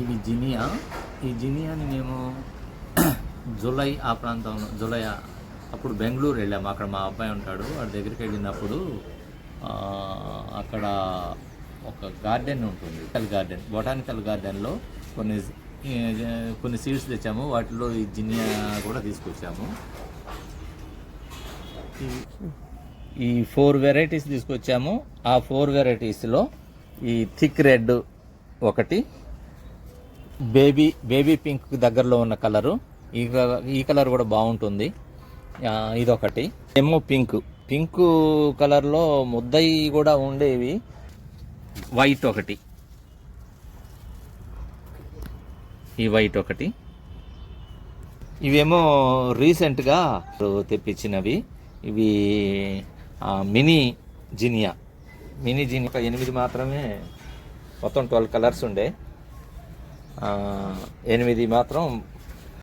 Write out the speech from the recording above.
ఇవి జినియా. ఈ జినియాని మేము జులై ఆ ప్రాంతంలో జులై అప్పుడు బెంగళూరు వెళ్ళాము. అక్కడ మా అబ్బాయి ఉంటాడు. వాడి దగ్గరికి వెళ్ళినప్పుడు అక్కడ ఒక గార్డెన్ ఉంటుంది. Botanical garden. బొటానికల్ గార్డెన్లో కొన్ని కొన్ని సీడ్స్ తెచ్చాము. వాటిలో ఈ జినియా కూడా తీసుకొచ్చాము. ఈ ఫోర్ వెరైటీస్ తీసుకొచ్చాము. ఆ ఫోర్ వెరైటీస్లో ఈ థిక్ రెడ్ ఒకటి బేబీ బేబీ పింక్ దగ్గరలో ఉన్న కలరు. ఈ క- ఈ కలర్ కూడా బాగుంటుంది. ఇదొకటి. ఏమో పింక్. పింక్ కలర్లో ముద్దయి కూడా ఉండేవి. వైట్ ఒకటి. ఈ వైట్ ఒకటి. ఇవేమో రీసెంట్గా తెప్పించినవి. ఇవి మినీ జినియా. మినీ జినియా ఎనిమిది మాత్రమే. మొత్తం ట్వెల్వ్ కలర్స్ ఉండే. ఎనిమిది మాత్రం